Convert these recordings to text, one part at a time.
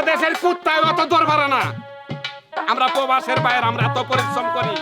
বাংলাদেশের কুত্তায় অত দরবার না। আমরা প্রবাসের বাইরে, আমরা এত পরিশ্রম করি।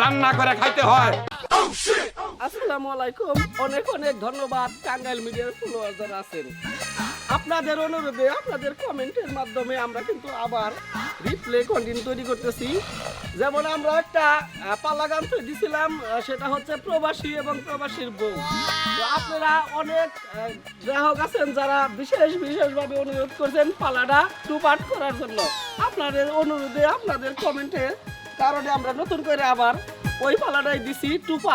রান্না করে খাইতে হয়। আসসালামু আলাইকুম। অনেক অনেক ধন্যবাদ। টাঙ্গাইল মিডিয়ার ফলোয়ার যারা আছেন। আপনাদের অনুরোধে আপনাদের কমেন্টের মাধ্যমে আমরা কিন্তু আবার রিপ্লে কন্টেন্ট তৈরি করতেছি। যেমন আমরা একটা আহ, পালা গান তৈরি দিয়েছিলাম সেটা হচ্ছে প্রবাসী এবং প্রবাসীর বউ। আপনারা অনেক গ্রাহক আছেন যারা বিশেষ বিশেষভাবে অনুরোধ করছেন পালাটা টু পার্ট করার জন্য। আপনাদের অনুরোধে আপনাদের কমেন্টের কারণে আমরা নতুন করে আবার ওই পালাটাই দিছি টু তো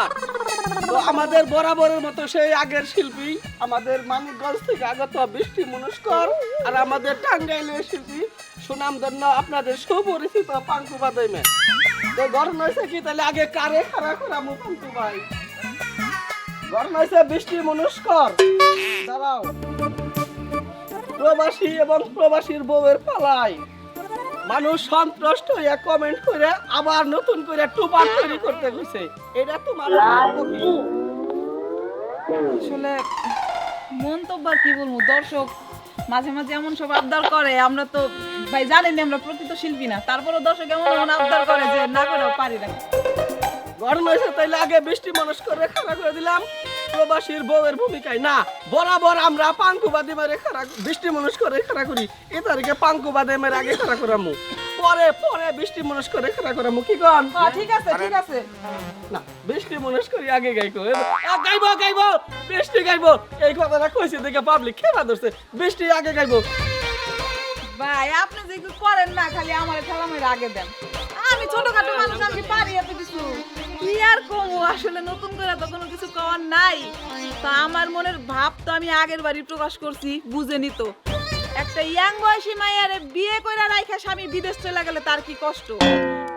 আমাদের বরাবরের মতো সেই আগের শিল্পী, আমাদের মানিকগঞ্জ থেকে আগত বৃষ্টি মনস্কর আর আমাদের টাঙ্গাইলের শিল্পী। সুনাম সুনামধন্য আপনাদের সুপরিচিত পাঙ্কু বাদাইমে তো গরম হয়েছে কি তাহলে আগে কারে খারা করা মু পাঙ্কু ভাই? গরম হয়েছে বৃষ্টি মনস্কর। দাঁড়াও। প্রবাসী এবং প্রবাসীর বউয়ের পালাই মানুষ সন্ত্রস্ত হইয়া কমেন্ট করে আবার নতুন করে টুপার তৈরি করতে গেছে এটা তোমার আসলে মন্তব্য আর কি বলব দর্শক মাঝে মাঝে এমন সব আবদার করে আমরা তো ভাই জানেন আমরা প্রকৃত শিল্পী না তারপরে দর্শক এমন এমন আবদার করে যে না করেও পারি না। হয়েছে তাইলে আগে বৃষ্টি মানুষ করে খাড়া করে দিলাম। প্রবাসীর বউয়ের ভূমিকায় না বরাবর আমরা পাঙ্কুবাদী মেরে খাড়া বৃষ্টি মানুষ করে খাড়া করি। এ তারিখে পাঙ্কুবাদে মেরে আগে খাড়া করামু। পরে পরে বৃষ্টি মানুষ করে খাড়া করামু কি গন হ্যাঁ ঠিক আছে ঠিক আছে। না বৃষ্টি মানুষ করি আগে গাইকো গাইবো গাইবো বৃষ্টি গাইবো। এই কথাটা কইছে দেখে পাবলিক খেলা ধরছে। বৃষ্টি আগে গাইবো। ভাই আপনি যে করেন না খালি আমার খেলা মেরে আগে দেন। আমি ছোটখাটো মানুষ আমি পারি এত কিছু। কি আর কমু আসলে নতুন করে তো কোনো কিছু করার নাই। তা আমার মনের ভাব তো আমি আগের বাড়ি প্রকাশ করছি বুঝেনি তো। একটা ইয়াং বয়সী মাইয়ারে বিয়ে কইরা রাইখা স্বামী বিদেশ চলে গেলে তার কি কষ্ট?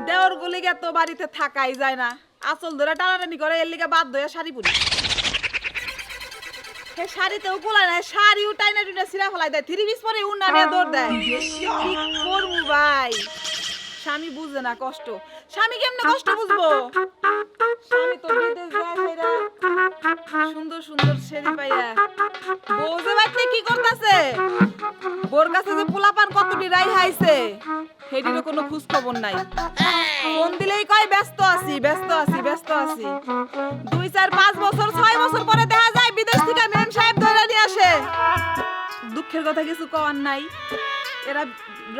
দেওর গলিগে তো বাড়িতে থাকাই যায় না। আসল ধরে টানাটানি করে, এর লিগে বাধ্য হয়ে শাড়ি পরি। সে শাড়িতেও টাইনা টুইনা সিরা দেয়। থ্রি পিস পরে উন্না নিয়ে দৌড় দেয়। করব ভাই? স্বামী বুঝে না কষ্ট। স্বামী কেমনে কষ্ট বুঝব? স্বামী তো বিদেশ যায় সুন্দর সুন্দর ছেলে পাইয়া রাই হাইছে সেটিরও কোনো খোঁজ খবর নাই। ফোন দিলেই কয়, ব্যস্ত আছি ব্যস্ত আছি ব্যস্ত আছি। দুই, চার, পাঁচ বছর, ছয় বছর পরে দেখা যায় বিদেশ থেকে মেম সাহেব ধরে নিয়ে আসে। দুঃখের কথা কিছু কওয়ার নাই। এরা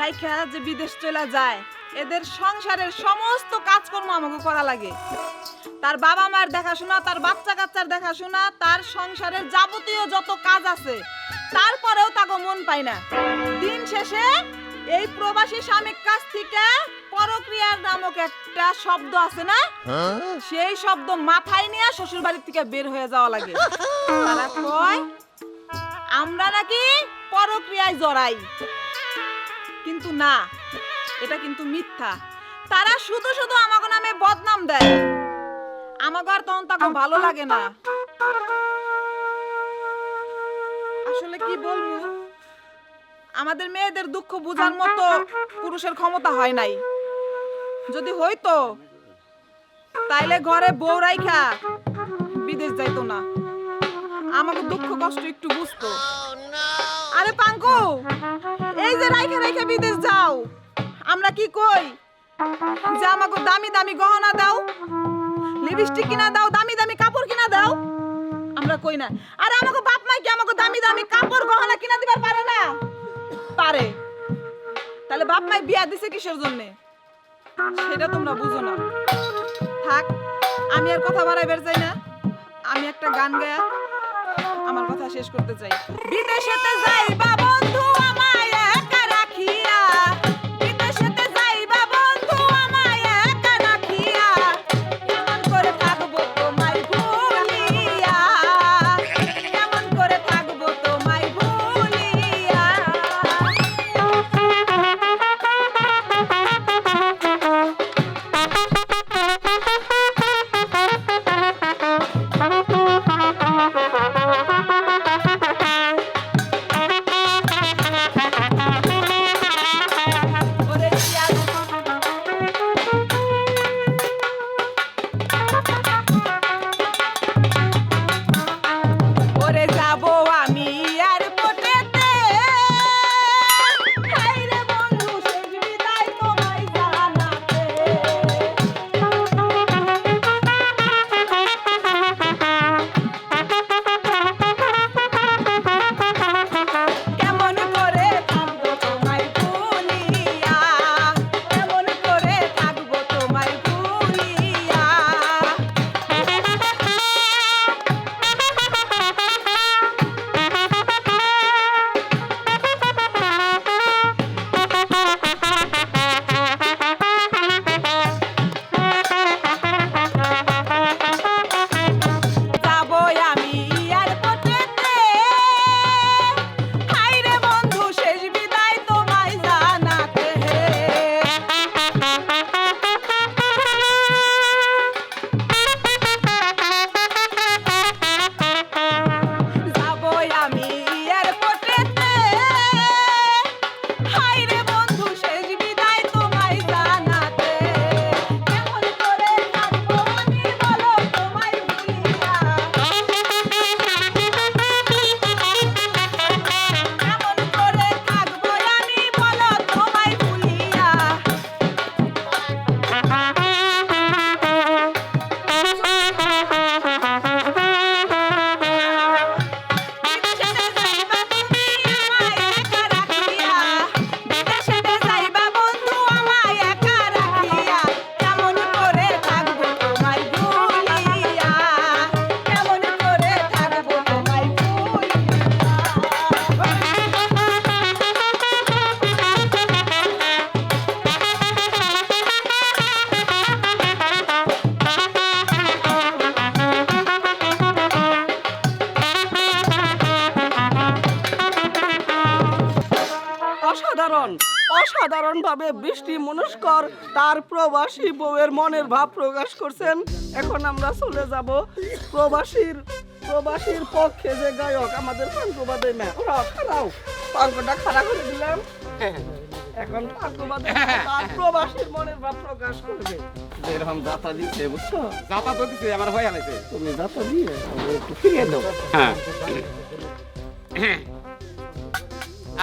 রাইখা যে বিদেশ চলে যায়, এদের সংসারের সমস্ত কাজকর্ম আমাকে করা লাগে। তার বাবা মায়ের দেখাশোনা, তার বাচ্চা কাচ্চার দেখাশোনা, তার সংসারের যাবতীয় যত কাজ আছে, তারপরেও তাকে মন পায় না। দিন শেষে এই প্রবাসী স্বামীর কাছ থেকে পরক্রিয়ার নামক একটা শব্দ আছে না? সেই শব্দ মাথায় নিয়ে শ্বশুর বাড়ির থেকে বের হয়ে যাওয়া লাগে। তারা কয় আমরা নাকি পরক্রিয়ায় জড়াই। কিন্তু না এটা কিন্তু মিথ্যা। তারা শুধু শুধু আমাকে নামে বদনাম দেয়। আমাকে আর তখন তাকে ভালো লাগে না। আসলে কি বলব? আমাদের মেয়েদের দুঃখ বোঝার মতো পুরুষের ক্ষমতা হয় নাই। যদি হইতো, তাইলে ঘরে বউ রাইখা বিদেশ যাইতো না। আমাকে দুঃখ কষ্ট একটু বুঝতো। আরে পাঙ্কু, এই যে রাইখা রাইখা বিদেশ যাও। আমরা কি কই? যে আমাকে দামি দামি গহনা দাও, লিপস্টিক কিনা দাও, দামি দামি কাপড় কিনা দাও, আমরা কই না। আরে আমাকে বাপ মাই কি আমাকে দামি দামি কাপড় গহনা কিনা দিবার পারে না? তাহলে বাপ মাই বিয়া দিছে কিসের জন্য? সেটা তোমরা বুঝো না। থাক, আমি আর কথা বাড়াইবার চাই না। আমি একটা গান গায়া আমার কথা শেষ করতে চাই। বিদেশেতে যাই বন্ধু ভাবে বৃষ্টি মনস্কর তার প্রবাসী বউয়ের মনের ভাব প্রকাশ করছেন। এখন আমরা চলে যাব প্রবাসীর প্রবাসীর পক্ষে যে গায়ক আমাদের পাঙ্কবাদে ম্যাম খারাও পাঙ্কটা খাড়া করে দিলাম। এখন পাঙ্কবাদে তার প্রবাসীর মনের ভাব প্রকাশ করবে। যেরকম যাতা দিচ্ছে বুঝছ? যাতা তো দিছে আমার হয়ে গেছে। তুমি যাতা দিয়ে একটু ফিরিয়ে দাও। হ্যাঁ।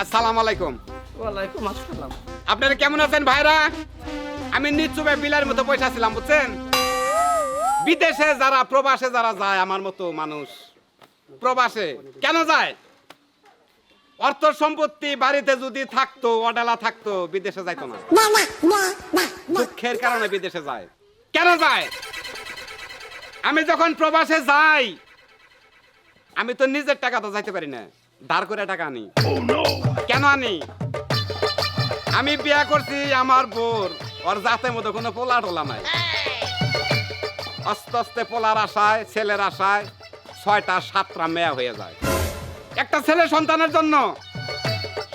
আসসালামু আলাইকুম। ওয়ালাইকুম আসসালাম। আপনারা কেমন আছেন ভাইরা? আমি নিচুবে বিলার মতো পয়সা ছিলাম বুঝছেন? বিদেশে যারা প্রবাসে যারা যায় আমার মতো মানুষ প্রবাসে কেন যায়? অর্থ সম্পত্তি বাড়িতে যদি থাকতো অডালা থাকতো বিদেশে যাইতো না। দুঃখের কারণে বিদেশে যায়। কেন যায়? আমি যখন প্রবাসে যাই আমি তো নিজের টাকা তো যাইতে পারি না। ধার করে টাকা আনি। কেন আনি? আমি বিয়া করছি আমার বোর ওর জাতের মতো কোনো পোলা টোলা নাই। আস্তে আস্তে পোলার আশায়, ছেলের আশায় ছয়টা, সাতটা মেয়ে হয়ে যায়। একটা ছেলে সন্তানের জন্য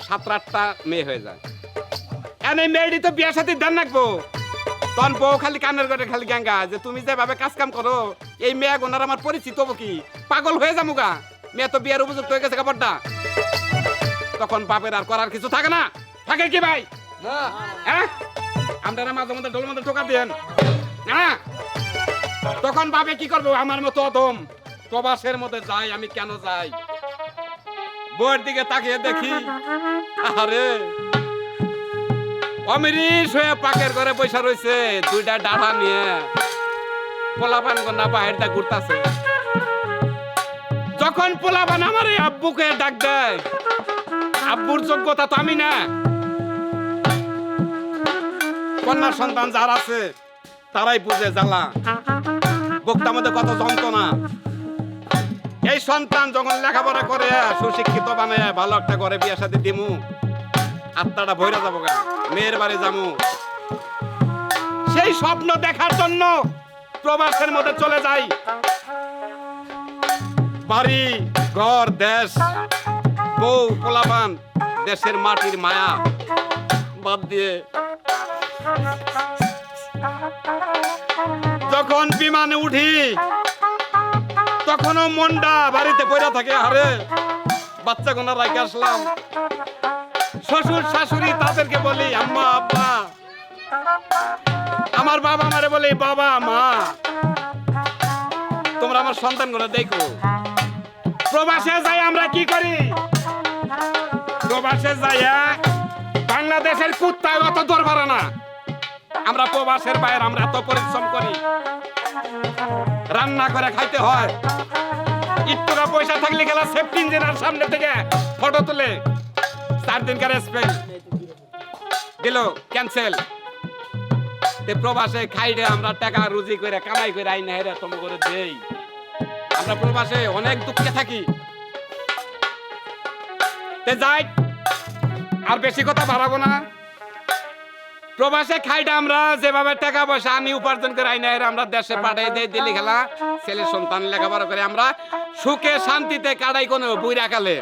সাত আটটা মেয়ে হয়ে যায়। এন এই মেয়েটি তো বিয়ার সাথে দেন রাখব তখন বউ খালি কানের করে খালি গ্যাঙ্গা যে তুমি যেভাবে কাজ কাম করো, এই মেয়ে গোনার আমার পরিচিত হব কি? পাগল হয়ে যাব গা মেয়ে তো বিয়ের উপযুক্ত হয়ে গেছে কাপড়টা তখন বাপের আর করার কিছু থাকে না। থাকে কি ভাই? হ্যাঁ? আপনারা মাঝে মধ্যে ঢোল মধ্যে ঠোকা দেন হ্যাঁ তখন বাপে কি করব? আমার মতো অদম প্রবাসের মধ্যে যাই আমি কেন যাই? বইয়ের দিকে তাকিয়ে দেখি। আরে অমিরিস হয়ে পাকের ঘরে বসে রয়েছে দুইটা ডাটা নিয়ে। পোলাপান গন্ডা বাহিরটা ঘুরতাছে। যখন পোলাপান আমার এই আব্বুকে ডাক দেয় আব্বুর যোগ্যতা তো আমি না। কন্যা সন্তান যার আছে, তারাই বুঝে জ্বালা বক্তা মধ্যে কত যন্ত্রণা। এই সন্তান যখন লেখাপড়া করে, সুশিক্ষিত বানায়, ভালো একটা করে বিয়ে সাথে দিমু, আত্মাটা ভৈরা যাব গা, মেয়ের বাড়ি যাব সেই স্বপ্ন দেখার জন্য প্রবাসের মধ্যে চলে যাই। বাড়ি, ঘর, দেশ, বউ পোলাপান, দেশের মাটির মায়া। বাদ দিয়ে। যখন বিমানে উঠি, তখনও মনটা বাড়িতে পড়ে থাকে আরে বাচ্চা গোনা রাখে আসলাম। শ্বশুর, শাশুড়ি তাদেরকে বলি, আম্মা, আব্বা, আমার বাবা আমারে বলি, বাবা, মা, তোমরা আমার সন্তানগুলো দেখো। প্রবাসে যাই আমরা কি করি? প্রবাসে যাইয়া বাংলাদেশের কুত্তায় অত দরবারে না। আমরা প্রবাসের বাইরে, আমরা এত পরিশ্রম করি। রান্না করে খাইতে হয়। একটুকা পয়সা থাকলে গেলা সেফটি ইঞ্জিনের সামনে থেকে ফটো তুলে। চার দিনকার স্পেল দিল ক্যান্সেল তে প্রবাসে খাইলে আমরা টাকা রুজি করে, কামাই করে আইনা হেরে তোম করে দেই। আমরা প্রবাসে অনেক দুঃখে থাকি। যাই। আর বেশি কথা বাড়াবো না। প্রবাসে খাইটা আমরা যেভাবে টাকা পয়সা আনি উপার্জন করে আইনা আমরা দেশে পাঠাই দেই দিল্লি খেলা, ছেলে সন্তান লেখাপড়া করে আমরা সুখে শান্তিতে কাটাই কোনো বুইরা কালে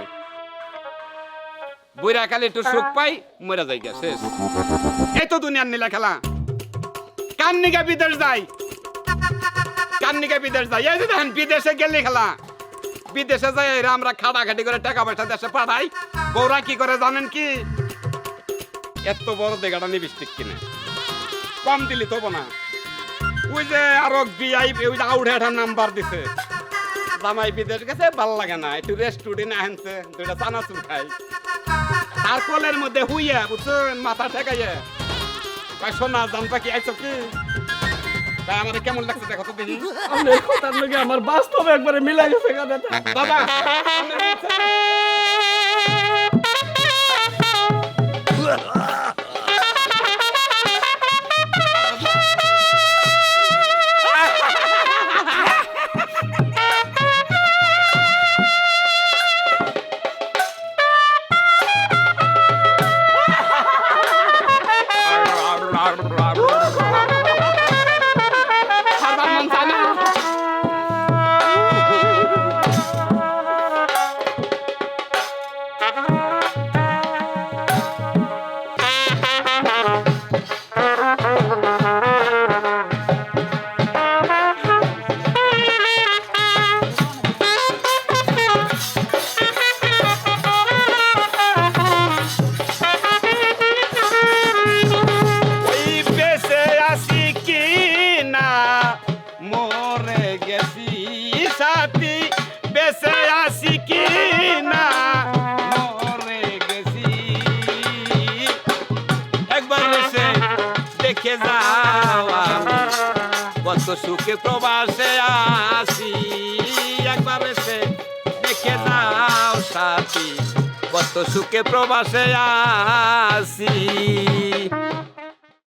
বুইরা কালে একটু সুখ পাই, মরে যাই গা শেষ। এই তো দুনিয়ার নীলা খেলা। কাননিকা বিদেশ যাই? কান নিকা বিদেশ যাই? এই যে দেখেন, বিদেশে গেলে খেলা। বিদেশে যাই আমরা খাটাখাটি করে টাকা পয়সা দেশে পাঠাই। বউরা কি করে জানেন কি? এত বড় দেখাটা লিপস্টিক কিনে। কম দিলি তবু না। ওই যে আরও বিআই ওই যে আউট নাম্বার দিছে। জামাই বিদেশ গেছে ভালো লাগে না। একটু রেস্টুরেন্ট আনছে দুইটা চানাচুর খাই তার কোলের মধ্যে হুইয়া বুঝছেন? মাথা ঠেকাইয়া। কয় সোনা জান পাখি আইছো কি? তাই আমাদের কেমন লাগছে দেখো তো দেখি। আমি কথার লগে আমার বাস্তবে একবারে মিলাই গেছে দাদা Ugh. সুখে প্রবাসে আসি। একবার এসে দেখে নাও সাথী কত সুখে প্রবাসে আসি।